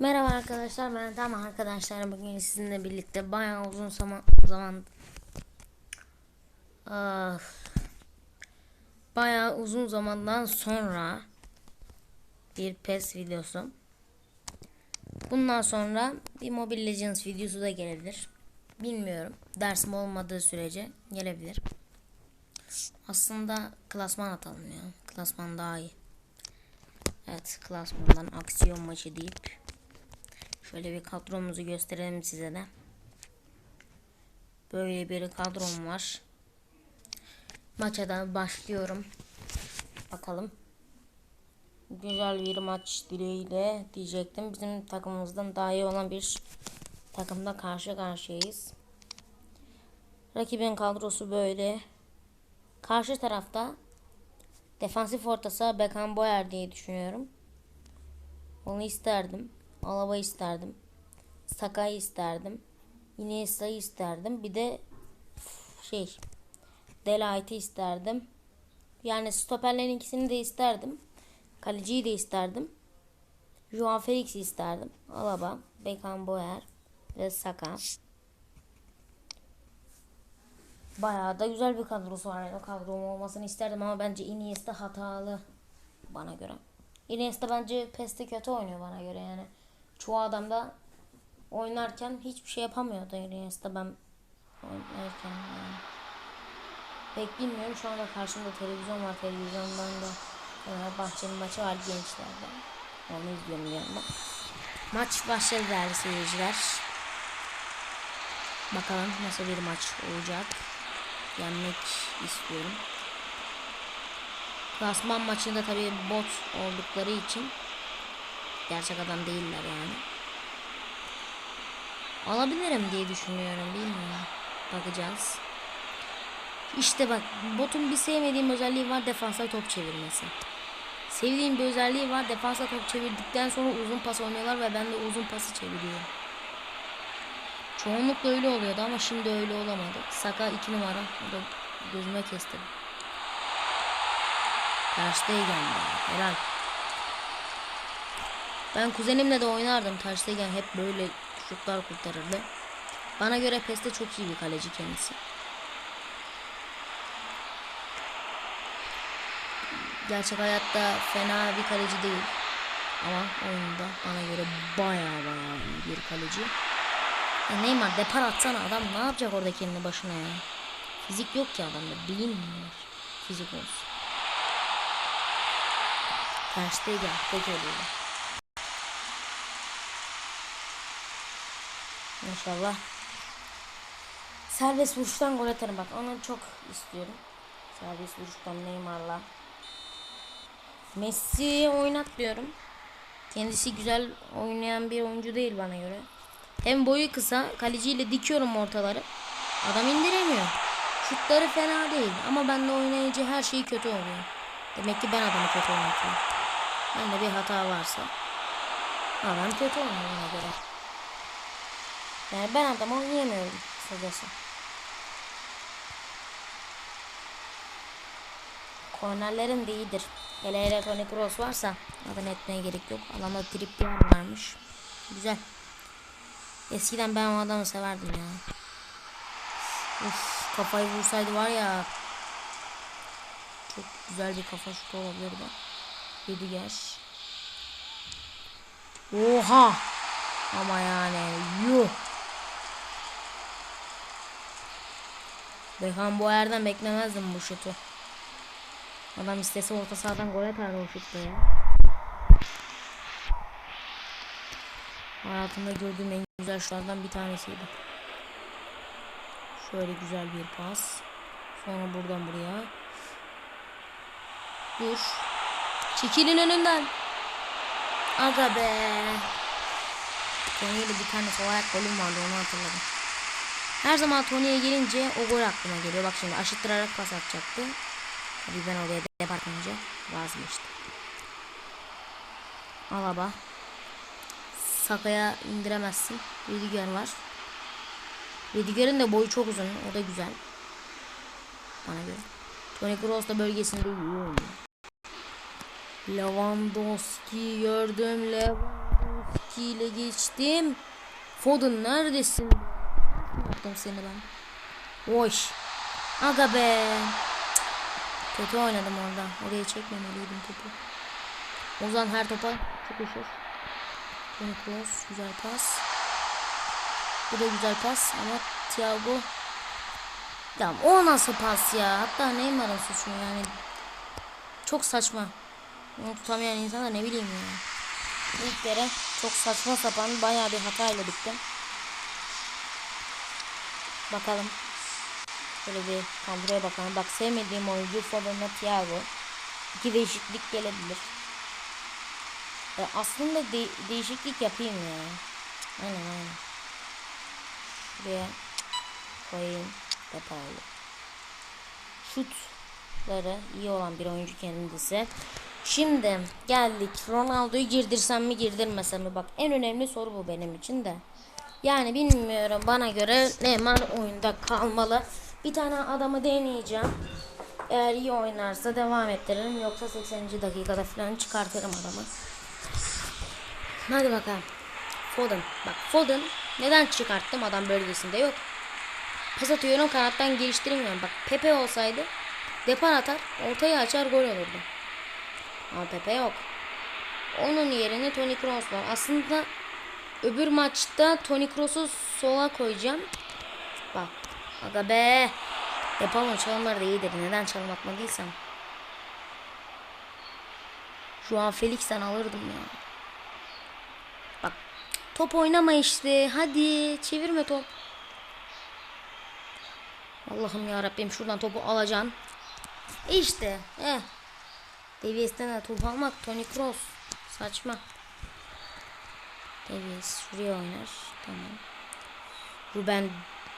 Merhaba arkadaşlar ben tam arkadaşlar bugün sizinle birlikte bayağı uzun zaman zaman Ah. bayağı uzun zamandan sonra bir PES videosu. Bundan sonra bir Mobile Legends videosu da gelebilir. Bilmiyorum. Dersim olmadığı sürece gelebilir. Aslında klasman atalım ya. Klasman daha iyi. Evet klasmandan aksiyon maçı deyip Şöyle bir kadromuzu gösterelim size de. Böyle bir kadrom var. Maça da başlıyorum. Bakalım. Güzel bir maç dileğiyle diyecektim. Bizim takımımızdan daha iyi olan bir takımda karşı karşıyayız. Rakibin kadrosu böyle. Karşı tarafta defansif ortası Beckham Boyer diye düşünüyorum. Onu isterdim. Alaba isterdim. Sakay isterdim. Iniesta'yı isterdim. Bir de şey Delight'ı isterdim. Yani stoperlerin ikisini de isterdim. Kaleciyi de isterdim. Joao Felix'i isterdim. Alaba, Beckham Boyer ve Saka. Bayağı da güzel bir kadrosu var. Yani kadrom olmasını isterdim ama bence Iniesta hatalı bana göre. Iniesta bence PES'te kötü oynuyor bana göre yani. Çoğu adam da oynarken hiçbir şey yapamıyordu Iniesta ben oynarken yani. Pek bilmiyorum şu anda karşımda televizyon var televizyondan da Fenerbahçe'nin maçı var gençlerde. Onu izliyorum yanında. Maç başladı değerli seyirciler. Bakalım nasıl bir maç olacak. Yenmek istiyorum. Klasman maçında tabii bot oldukları için gerçek adam değiller yani. Alabilirim diye düşünüyorum bilmiyorum. Bakacağız. İşte bak botun bir sevmediğim özelliği var defansa top çevirmesi. Sevdiğim bir özelliği var defansa top çevirdikten sonra uzun pas oynuyorlar ve ben de uzun pası çeviriyorum. Çoğunlukla öyle oluyordu ama şimdi öyle olamadı. Saka 2 numara. O da gözüme kesti. Terstegen be. Helal. Ben kuzenimle de oynardım. Terstegen hep böyle şutlar kurtarırdı. Bana göre PES'te çok iyi bir kaleci kendisi. Gerçek hayatta fena bir kaleci değil. Ama oyunda bana göre baya baya iyi bir kaleci. Ya Neymar depar atsana adam ne yapacak orada kendi başına ya. Fizik yok ki adamda. Beyin var? Fizik olsun. Terste gel. Tek oluyor. İnşallah. Serbest vuruştan gol atarım bak. Onu çok istiyorum. Serbest vuruştan Neymar'la. Messi oynatmıyorum. Kendisi güzel oynayan bir oyuncu değil bana göre. Hem boyu kısa, kaleciyle dikiyorum ortaları. Adam indiremiyor. Şutları fena değil ama bende oynayınca her şey kötü oluyor. Demek ki ben adamı kötü oynatıyorum. Bende bir hata varsa adam kötü oynuyor ona göre. Yani ben adam oynayamıyorum kısacası. Kornerlerim de iyidir. Hele hele Toni Kroos varsa adını etmeye gerek yok. Alanda Trippier varmış. Güzel. Eskiden ben o adamı severdim ya. Uf, kafayı vursaydı var ya. Çok güzel bir kafa şutu olabilirdi. Rüdiger. Oha. Ama yani yuh. Beckham Boyer'den beklemezdim bu şutu. Adam istese orta sahadan gol atardı o şutla ya. Hayatımda gördüğüm en güzel şutlardan bir tanesiydi. Şöyle güzel bir pas. Sonra buradan buraya. Dur. Çekilin önünden. Aga be. Tony'yle bir tane sol ayak golüm vardı onu hatırladım. Her zaman Tony'ye gelince o gol aklıma geliyor. Bak şimdi aşıttırarak pas atacaktı. Tabii ben oraya dep atınca vazgeçtim. Alaba. Sakaya indiremezsin. Rüdiger var. Rüdiger'in de boyu çok uzun. O da güzel. Bana göre. Toni Kroos da bölgesinde iyi oynuyor. Lewandowski gördüm. Lewandowski ile geçtim. Foden neredesin? Yaptım seni ben. Hoş. Aga be. Kötü oynadım orada. Oraya çekmemeliydim topu. Ozan her topa çok üşür. Toni Kroos güzel pas. Bu da güzel pas ama Thiago ya o nasıl pas ya? Hatta Neymar'ın suçu yani. Çok saçma. Onu tutamayan insan ne bileyim ya. İlk kere çok saçma sapan bayağı bir hatayla bitti. Bakalım. Şöyle bir kadroya bakalım. Bak sevmediğim oyuncu Foden'la Thiago. İki değişiklik gelebilir. E, aslında de- değişiklik yapayım ya. Aynen aynen. Şuraya koyayım. Depalı. Şutları iyi olan bir oyuncu kendisi. Şimdi geldik. Ronaldo'yu girdirsem mi girdirmesem mi? Bak en önemli soru bu benim için de. Yani bilmiyorum bana göre Neymar oyunda kalmalı. Bir tane adamı deneyeceğim. Eğer iyi oynarsa devam ettiririm. Yoksa 80. dakikada falan çıkartırım adamı. Hadi bakalım. Foden. Bak Foden neden çıkarttım adam bölgesinde yok. Pas atıyorum kanattan geliştiremiyorum. Bak Pepe olsaydı depar atar ortaya açar gol olurdu. Ama Pepe yok. Onun yerine Toni Kroos var. Aslında öbür maçta Toni Kroos'u sola koyacağım. Bak. Aga be. Yapalım çalımları da iyidir. Neden çalım atmadıysam. Şu an Felix'ten alırdım ya. Bak. Top oynama işte. Hadi. Çevirme top. Allah'ım ya Rabbim şuradan topu alacaksın. İşte. Eh. Davies'ten de top almak Toni Kroos. Saçma. Davies şuraya oynar. Tamam. Ruben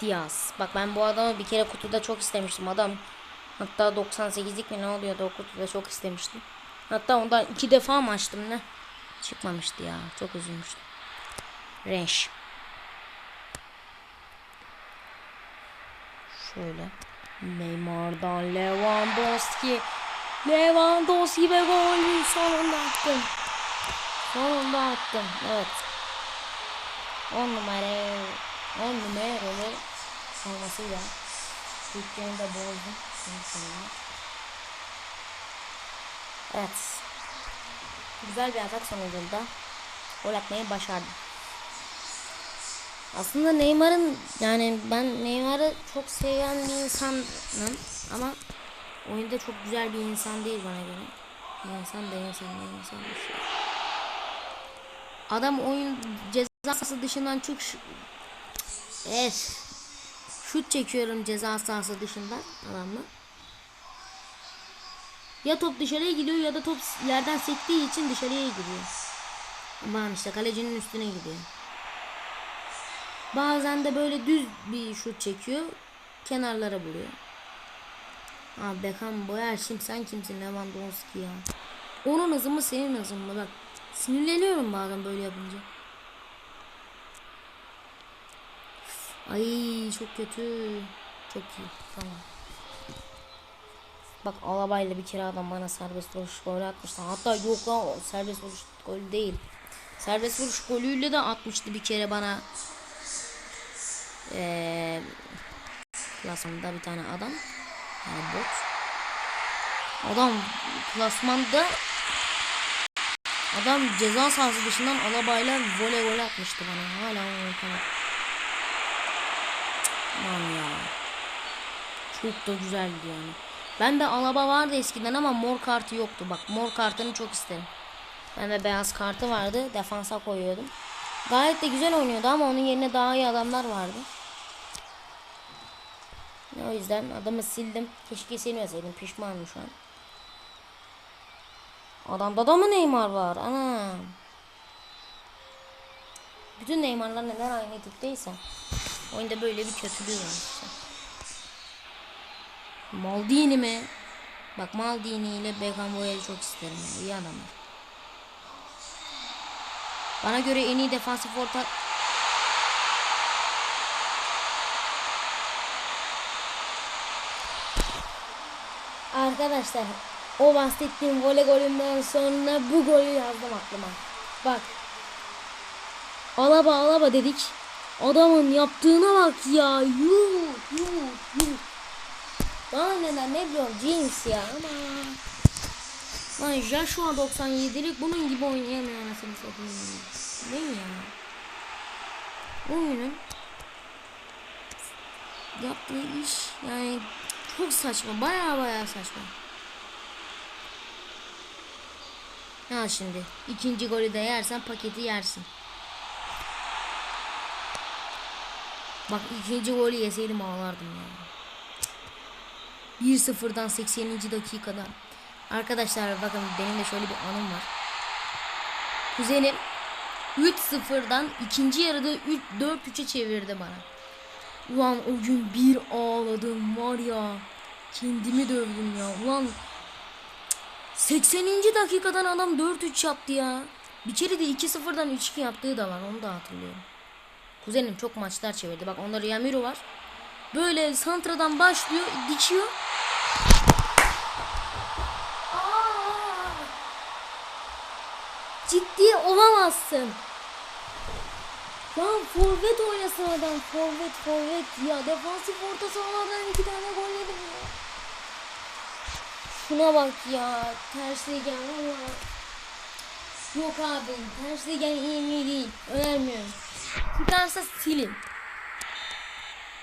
Diaz. Bak ben bu adamı bir kere kutuda çok istemiştim. Adam hatta 98'lik mi ne oluyordu o kutuda çok istemiştim. Hatta ondan iki defa mı açtım ne? Çıkmamıştı ya. Çok üzülmüştüm. Renş. Şöyle. Neymar'dan Lewandowski. Lewandowski ve gol. Sonunda attım. Sonunda attım. Evet. 10 numara 10 numaralı olmasıyla Türkiye'yi de bozdum. Evet. Güzel bir atak sonucunda gol atmayı başardım. Aslında Neymar'ın yani ben Neymar'ı çok seven bir insanım ama oyunda çok güzel bir insan değil bana göre. İnsan da insan da insan. Adam oyun cezası dışından çok Es. Şut çekiyorum ceza sahası dışından adamla. Ya top dışarıya gidiyor ya da top yerden sektiği için dışarıya gidiyor. Aman işte kalecinin üstüne gidiyor. Bazen de böyle düz bir şut çekiyor. Kenarlara buluyor. Abi Beckham boyar şimdi sen kimsin Lewandowski ya. Onun hızı mı senin hızın mı bak. Sinirleniyorum bazen böyle yapınca. Ay çok kötü. Çok iyi. Tamam. Bak Alabayla bir kere adam bana serbest vuruş golü atmıştı. Hatta yok lan serbest vuruş golü değil. Serbest vuruş golüyle de atmıştı bir kere bana. Eee klasmanda bir tane adam. Yani bot. Adam klasmanda adam ceza sahası dışından alabayla voley gol atmıştı bana. Hala onu unutamam. Aman ya. Çok da güzeldi yani. Ben de alaba vardı eskiden ama mor kartı yoktu. Bak mor kartını çok isterim. Ben de beyaz kartı vardı. Defansa koyuyordum. Gayet de güzel oynuyordu ama onun yerine daha iyi adamlar vardı. O yüzden adamı sildim. Keşke silmeseydim. Pişmanım şu an. Adamda da mı Neymar var? Ana. Bütün Neymar'lar neden aynı tipteyse. Oyunda böyle bir kötülüğü var işte. Maldini mi? Bak Maldini ile Beckham Boya'yı çok isterim. Yani. İyi adamlar. Bana göre en iyi defansif orta Arkadaşlar o bahsettiğim voley golünden sonra bu golü yazdım aklıma. Bak. Alaba alaba dedik. Adamın yaptığına bak ya. Yuh yuh yuh. Bana neden ne biliyorum James ya ama. Lan Joshua 97'lik bunun gibi oynayamıyor anasını satayım. Ne ya? Oyunun yaptığı iş yani çok saçma. Baya baya saçma. Ha şimdi ikinci golü de yersen paketi yersin. Bak ikinci golü yeseydim ağlardım ya. 1-0'dan 80. dakikada. Arkadaşlar bakın benim de şöyle bir anım var. Kuzenim 3-0'dan ikinci yarıda 4-3'e çevirdi bana. Ulan o gün bir ağladım var ya. Kendimi dövdüm ya. Ulan 80. dakikadan adam 4-3 yaptı ya. Bir kere de 2-0'dan 3-2 yaptığı da var. Onu da hatırlıyorum. Kuzenim çok maçlar çevirdi. Bak onda Yamiru var. Böyle santradan başlıyor, dikiyor. Ciddi olamazsın. Lan forvet oynasın adam. Forvet forvet. Ya defansif orta sahalardan iki tane gol yedim ya. Şuna bak ya. Terstegen ama. Yok abi. Terstegen iyi mi değil. Önermiyorum. Çıkarsa silin.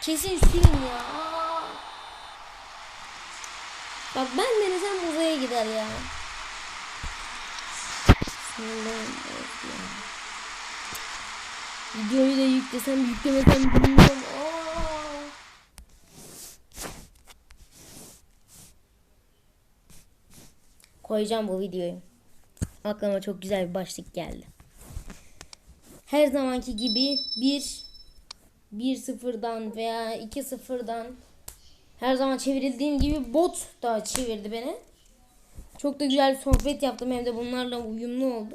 Kesin silin ya. Bak ben denesem uzaya gider ya. Ya. Videoyu da yüklesem yüklemesem bilmiyorum. Koyacağım bu videoyu. Aklıma çok güzel bir başlık geldi. Her zamanki gibi bir 1-0'dan veya 2-0'dan her zaman çevrildiğim gibi bot da çevirdi beni. Çok da güzel bir sohbet yaptım hem de bunlarla uyumlu oldu.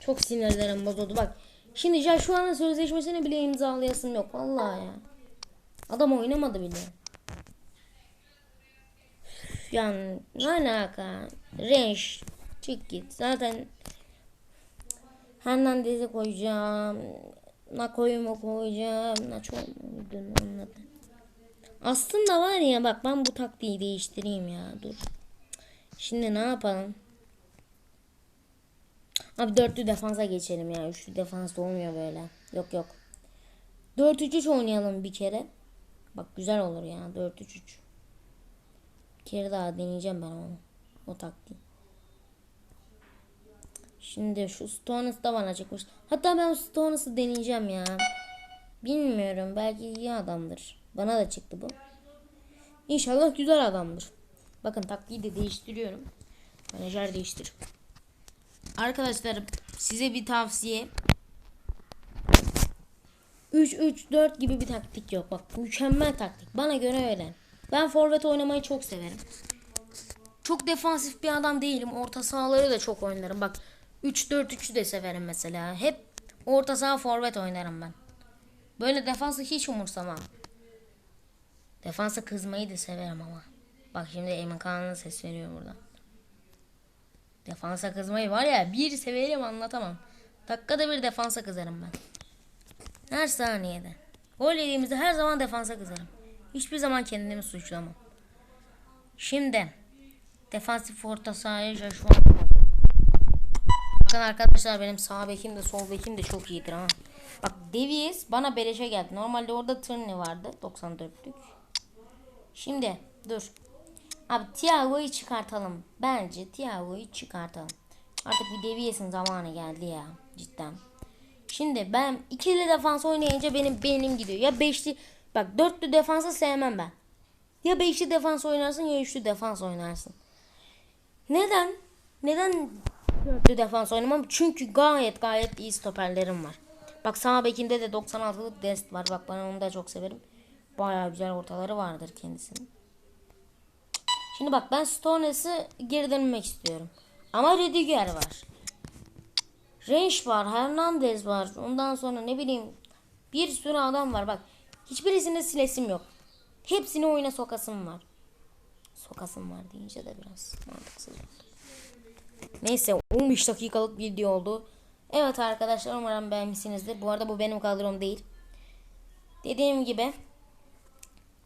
Çok sinirlerim bozuldu. Bak şimdi ya şu anın sözleşmesini bile imzalayasım yok. Vallahi ya. Adam oynamadı bile. Yani ne alaka? Renş. Çık git. Zaten Hernandez'i koyacağım. Nako'yu mu koyacağım? Nacho muydu onun adı? Aslında var ya bak ben bu taktiği değiştireyim ya. Dur. Şimdi ne yapalım? Abi dörtlü defansa geçelim ya. Üçlü defans olmuyor böyle. Yok yok. 4-3-3 oynayalım bir kere. Bak güzel olur ya 4-3-3. Bir kere daha deneyeceğim ben onu. O taktiği. Şimdi şu Stones da bana çıkmış. Hatta ben Stones'u deneyeceğim ya. Bilmiyorum. Belki iyi adamdır. Bana da çıktı bu. İnşallah güzel adamdır. Bakın taktiği de değiştiriyorum. Menajer değiştir. Arkadaşlar size bir tavsiye. 3-3-4 gibi bir taktik yok. Bak mükemmel taktik. Bana göre öyle. Ben forvet oynamayı çok severim. Çok defansif bir adam değilim. Orta sahaları da çok oynarım. Bak 3-4-3'ü de severim mesela. Hep orta saha forvet oynarım ben. Böyle defansı hiç umursamam. Defansa kızmayı da severim ama. Bak şimdi Emin Kaan'ın ses veriyor burada. Defansa kızmayı var ya bir severim anlatamam. Dakikada bir defansa kızarım ben. Her saniyede. Gol yediğimizde her zaman defansa kızarım. Hiçbir zaman kendimi suçlamam. Şimdi defansif orta sahaya Joshua. Bakın arkadaşlar benim sağ bekim de sol bekim de çok iyidir ha. Bak Davies bana beleşe geldi. Normalde orada Turney vardı 94'lük. Şimdi dur. Abi Thiago'yu çıkartalım. Bence Thiago'yu çıkartalım. Artık bir Davies'in zamanı geldi ya cidden. Şimdi ben ikili defans oynayınca benim beynim gidiyor. Ya beşli bak dörtlü defansı sevmem ben. Ya beşli defans oynarsın ya üçlü defans oynarsın. Neden? Neden dörtlü defans oynamam? Çünkü gayet gayet iyi stoperlerim var. Bak sağ bekimde de 96'lık Dest var. Bak ben onu da çok severim. Baya güzel ortaları vardır kendisinin. Şimdi bak ben Stones'ı geri dönmek istiyorum. Ama Rüdiger var. Renş var, Hernandez var. Ondan sonra ne bileyim bir sürü adam var. Bak hiçbirisinde silesim yok. Hepsini oyuna sokasım var. Sokasım var deyince de biraz mantıksız oldu. Neyse 15 dakikalık video oldu. Evet arkadaşlar umarım beğenmişsinizdir. Bu arada bu benim kadrom değil. Dediğim gibi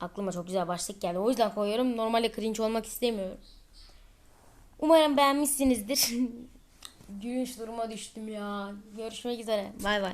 aklıma çok güzel başlık geldi. O yüzden koyuyorum. Normalde cringe olmak istemiyorum. Umarım beğenmişsinizdir. Gülünç duruma düştüm ya. Görüşmek üzere. Bay bay.